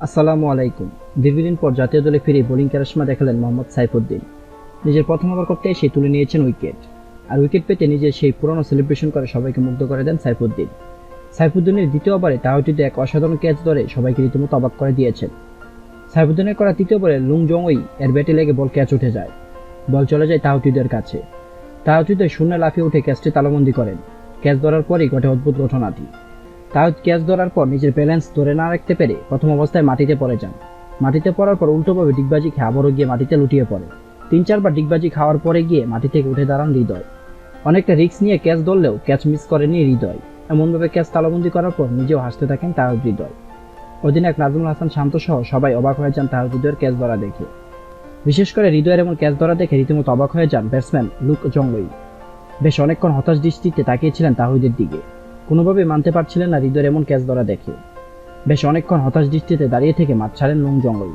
আসসালামু আলাইকুম। দীর্ঘদিন পর জাতীয় দলে ফিরে বোলিং ক্যারিশমা দেখালেন মোহাম্মদ সাইফুদ্দিন। নিজের প্রথম ওভার করতে এসে তুলে নিয়েছেন উইকেট। আর উইকেট পেতে নিজের সেই পুরনো সেলিব্রেশন করে সবাইকে মুগ্ধ করে দেন সাইফুদ্দিন। সাইফুদ্দিনের দ্বিতীয় ওভারে তাহটিতে এক অসাধারণ ক্যাচ ধরে সবাইকে রীতিমতো অবাক করে দিয়েছেন। সাইফুদ্দিনের করা তৃতীয় বলে লুং জংওই এর ব্যাটে লেগে বল ক্যাচ উঠে যায়। বল চলে যায় তাহটিদের কাছে। তাহটিদের শূন্য লাফিয়ে উঠে ক্যাচটি তালাবন্দি করেন। ক্যাচ ধরার পরই ঘটে অদ্ভুত ঘটনাটি। তাও ক্যাচ ধরার পর নিজের ব্যালেন্স ধরে না রাখতে পেরে প্রথম অবস্থায় মাটিতে পড়ে যান। মাটিতে পড়ার পর উল্টোভাবে ডিগবাজি খেয়ে আবারও গিয়ে মাটিতে লুটিয়ে পড়ে। তিন চারবার ডিগবাজি খাওয়ার পরে গিয়ে মাটি থেকে উঠে দাঁড়ান হৃদয়। অনেকটা রিস্ক নিয়ে ক্যাচ ধরলেও ক্যাচ মিস করেনি হৃদয়। এমনভাবে ক্যাচ তালাবন্দি করার পর নিজেও হাসতে থাকেন তাহিদ হৃদয়। অধিনায়ক নাজমুল হাসান শান্ত সহ সবাই অবাক হয়ে যান তাহিদ হৃদয়ের ক্যাচ ধরা দেখে। বিশেষ করে হৃদয়ের এমন ক্যাচ ধরা দেখে রীতিমতো অবাক হয়ে যান ব্যাটসম্যান লুক জংলই। বেশ অনেকক্ষণ হতাশ দৃষ্টিতে তাকিয়েছিলেন তাহিদের দিকে। কোনোভাবেই মানতে পারছিলেন না হৃদয়ের এমন ক্যাচ ধরা দেখে। বেশ অনেকক্ষণ হতাশ দৃষ্টিতে দাঁড়িয়ে থেকে মাছ ছাড়েন লুং জঙ্গল।